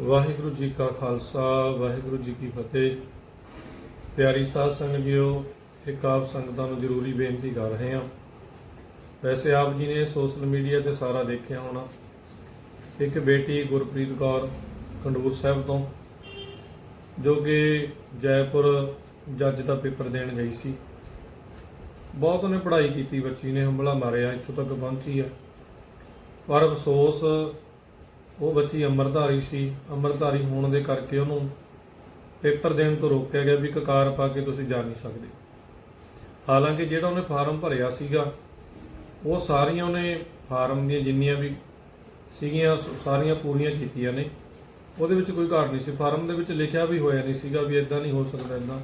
ਵਾਹਿਗੁਰੂ ਜੀ ਕਾ ਖਾਲਸਾ, ਵਾਹਿਗੁਰੂ ਜੀ ਕੀ ਫਤਿਹ। ਪਿਆਰੀ ਸਾਧ ਸੰਗਤ ਜੀਓ, ਇੱਕ ਆਪ ਸੰਗਤਾਂ ਨੂੰ ਜ਼ਰੂਰੀ ਬੇਨਤੀ ਕਰ ਰਹੇ ਹਾਂ। ਵੈਸੇ ਆਪ ਜੀ ਨੇ ਸੋਸ਼ਲ ਮੀਡੀਆ ਤੇ ਸਾਰਾ ਦੇਖਿਆ ਹੋਣਾ। ਇੱਕ ਬੇਟੀ ਗੁਰਪ੍ਰੀਤ ਕੌਰ ਖੰਡੂਰ ਸਾਹਿਬ ਤੋਂ, ਜੋ ਕਿ ਜੈਪੁਰ ਜੱਜ ਦਾ ਪੇਪਰ ਦੇਣ ਗਈ ਸੀ। ਬਹੁਤ ਉਹਨੇ ਪੜ੍ਹਾਈ ਕੀਤੀ ਬੱਚੀ ਨੇ ਹੰਬਲਾ ਮਾਰਿਆ, ਇੱਥੋਂ ਤੱਕ ਪਹੁੰਚੀ ਆ। ਪਰ ਅਫਸੋਸ ਉਹ ਬੱਚੀ ਅੰਮ੍ਰਿਤਧਾਰੀ ਸੀ, ਅੰਮ੍ਰਿਤਧਾਰੀ ਹੋਣ ਦੇ ਕਰਕੇ ਉਹਨੂੰ ਪੇਪਰ ਦੇਣ ਤੋਂ ਰੋਕਿਆ ਗਿਆ ਵੀ ਕਕਾਰ ਪਾ ਕੇ ਤੁਸੀਂ ਜਾ ਨਹੀਂ ਸਕਦੇ। ਹਾਲਾਂਕਿ ਜਿਹੜਾ ਉਹਨੇ ਫਾਰਮ ਭਰਿਆ ਸੀਗਾ, ਉਹ ਸਾਰੀਆਂ ਉਹਨੇ ਫਾਰਮ ਦੀਆਂ ਜਿੰਨੀਆਂ ਵੀ ਸੀਗੀਆਂ ਸਾਰੀਆਂ ਪੂਰੀਆਂ ਕੀਤੀਆਂ ਨੇ। ਉਹਦੇ ਵਿੱਚ ਕੋਈ ਘਾਟ ਨਹੀਂ ਸੀ। ਫਾਰਮ ਦੇ ਵਿੱਚ ਲਿਖਿਆ ਵੀ ਹੋਇਆ ਨਹੀਂ ਸੀਗਾ ਵੀ ਇਦਾਂ ਨਹੀਂ ਹੋ ਸਕਦਾ ਇਦਾਂ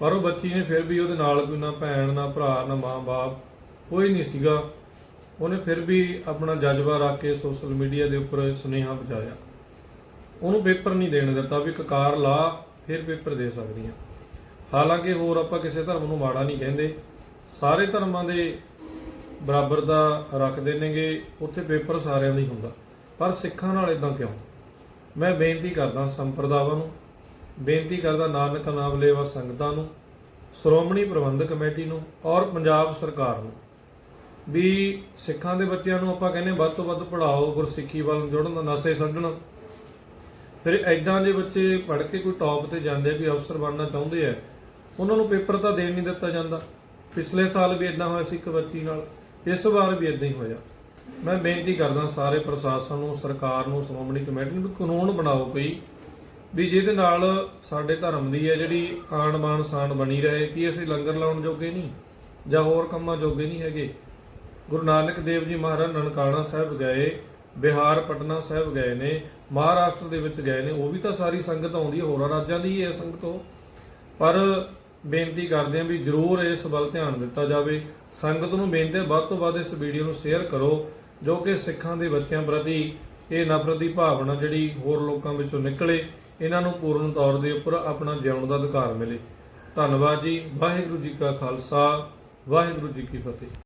ਪਰ ਉਹ ਬੱਚੀ ਨੇ ਫਿਰ ਵੀ ਉਹਦੇ ਨਾਲ ਕੋਈ ਨਾ ਭੈਣ, ਨਾ ਭਰਾ, ਨਾ ਮਾਂ-ਬਾਪ, ਕੋਈ ਨਹੀਂ ਸੀਗਾ। ਉਹਨੇ ਫਿਰ ਵੀ ਆਪਣਾ ਜਜ਼ਬਾ ਰੱਖ ਕੇ ਸੋਸ਼ਲ ਮੀਡੀਆ ਦੇ ਉੱਪਰ ਸੁਨੇਹਾ ਪਹੁੰਚਾਇਆ। ਉਹਨੂੰ ਪੇਪਰ ਨਹੀਂ ਦੇਣ ਦਿੱਤਾ ਵੀ ਕਕਾਰ ਲਾ, ਫਿਰ ਪੇਪਰ ਦੇ ਸਕਦੀ ਆ। ਹਾਲਾਂਕਿ ਹੋਰ ਆਪਾਂ ਕਿਸੇ ਧਰਮ ਨੂੰ ਮਾੜਾ ਨਹੀਂ ਕਹਿੰਦੇ। ਸਾਰੇ ਧਰਮਾਂ ਦੇ ਬਰਾਬਰ ਦਾ ਰੱਖਦੇ ਨੇਗੇ, ਉੱਥੇ ਪੇਪਰ ਸਾਰਿਆਂ ਦਾ ਹੀ ਹੁੰਦਾ। ਪਰ ਸਿੱਖਾਂ ਨਾਲ ਇਦਾਂ ਕਿਉਂ? ਮੈਂ ਬੇਨਤੀ ਕਰਦਾ ਸੰਪਰਦਾਵਾਂ ਨੂੰ, ਬੇਨਤੀ ਕਰਦਾ ਨਾਨਕ ਨਾਮ ਲੇਵਾ ਸੰਗਤਾਂ ਨੂੰ, ਸ਼੍ਰੋਮਣੀ ਪ੍ਰਬੰਧਕ ਕਮੇਟੀ ਨੂੰ ਔਰ ਪੰਜਾਬ ਸਰਕਾਰ ਨੂੰ ਵੀ ਸਿੱਖਾਂ ਦੇ ਬੱਚਿਆਂ ਨੂੰ ਆਪਾਂ ਕਹਿੰਦੇ ਵੱਧ ਤੋਂ ਵੱਧ ਪੜ੍ਹਾਓ, ਗੁਰਸਿੱਖੀ ਵੱਲ ਜੁੜਨ, ਨਸੇ ਛੱਡਣ। ਫਿਰ ਐਦਾਂ ਦੇ ਬੱਚੇ ਪੜ੍ਹ ਕੇ ਕੋਈ ਟੌਪ ਤੇ ਜਾਂਦੇ ਵੀ ਅਫਸਰ ਬਣਨਾ ਚਾਹੁੰਦੇ ਆ, ਉਹਨਾਂ ਨੂੰ ਪੇਪਰ ਤਾਂ ਦੇਣ ਨਹੀਂ ਦਿੱਤਾ ਜਾਂਦਾ। ਪਿਛਲੇ ਸਾਲ ਵੀ ਇਦਾਂ ਹੋਇਆ ਸੀ ਇੱਕ ਬੱਚੀ ਨਾਲ, ਇਸ ਵਾਰ ਵੀ ਇਦਾਂ ਹੀ ਹੋਇਆ। ਮੈਂ ਬੇਨਤੀ ਕਰਦਾ ਸਾਰੇ ਪ੍ਰਸ਼ਾਸਨ ਨੂੰ, ਸਰਕਾਰ ਨੂੰ, ਸ਼੍ਰੋਮਣੀ ਕਮੇਟੀ ਨੂੰ ਕਾਨੂੰਨ ਬਣਾਓ ਕੋਈ, ਵੀ ਜਿਹਦੇ ਨਾਲ ਸਾਡੇ ਧਰਮ ਦੀ ਹੈ ਜਿਹੜੀ ਆਣ ਬਾਣ ਸ਼ਾਨ ਬਣੀ ਰਹੇ, ਕਿ ਅਸੀਂ ਲੰਗਰ ਲਾਉਣ ਜੋਗੇ ਨਹੀਂ ਜਾਂ ਹੋਰ ਕੰਮਾਂ ਜੋਗੇ ਨਹੀਂ ਹੈਗੇ। ਗੁਰੂ ਨਾਨਕ ਦੇਵ ਜੀ ਮਹਾਰਾਜ ਨਨਕਾਣਾ ਸਾਹਿਬ ਗਏ, ਬਿਹਾਰ ਪਟਨਾ ਸਾਹਿਬ ਗਏ ਨੇ, ਮਹਾਰਾਸ਼ਟਰ ਦੇ ਵਿੱਚ ਗਏ ਨੇ, ਉਹ ਵੀ ਤਾਂ ਸਾਰੀ ਸੰਗਤ ਆਉਂਦੀ ਹੈ, ਹੋਰਾਂ ਰਾਜਾਂ ਦੀ ਹੀ ਹੈ ਸੰਗਤ ਉਹ। ਪਰ ਬੇਨਤੀ ਕਰਦੇ ਹਾਂ ਵੀ ਜਰੂਰ ਇਸ ਵੱਲ ਧਿਆਨ ਦਿੱਤਾ ਜਾਵੇ। ਸੰਗਤ ਨੂੰ ਬੇਨਤੀ ਹੈ, ਵੱਧ ਤੋਂ ਵੱਧ ਇਸ ਵੀਡੀਓ ਨੂੰ ਸ਼ੇਅਰ ਕਰੋ, ਜੋ ਕਿ ਸਿੱਖਾਂ ਦੇ ਬੱਚਿਆਂ ਪ੍ਰਤੀ ਇਹ ਨਫ਼ਰਤ ਦੀ ਭਾਵਨਾ ਜਿਹੜੀ ਹੋਰ ਲੋਕਾਂ ਵਿੱਚੋਂ ਨਿਕਲੇ, ਇਹਨਾਂ ਨੂੰ ਪੂਰਨ ਤੌਰ ਦੇ ਉੱਪਰ ਆਪਣਾ ਜਿਉਣ ਦਾ ਅਧਿਕਾਰ ਮਿਲੇ। ਧੰਨਵਾਦ ਜੀ, ਵਾਹਿਗੁਰੂ ਜੀ ਕਾ ਖਾਲਸਾ, ਵਾਹਿਗੁਰੂ ਜੀ ਕੀ ਫਤਿਹ।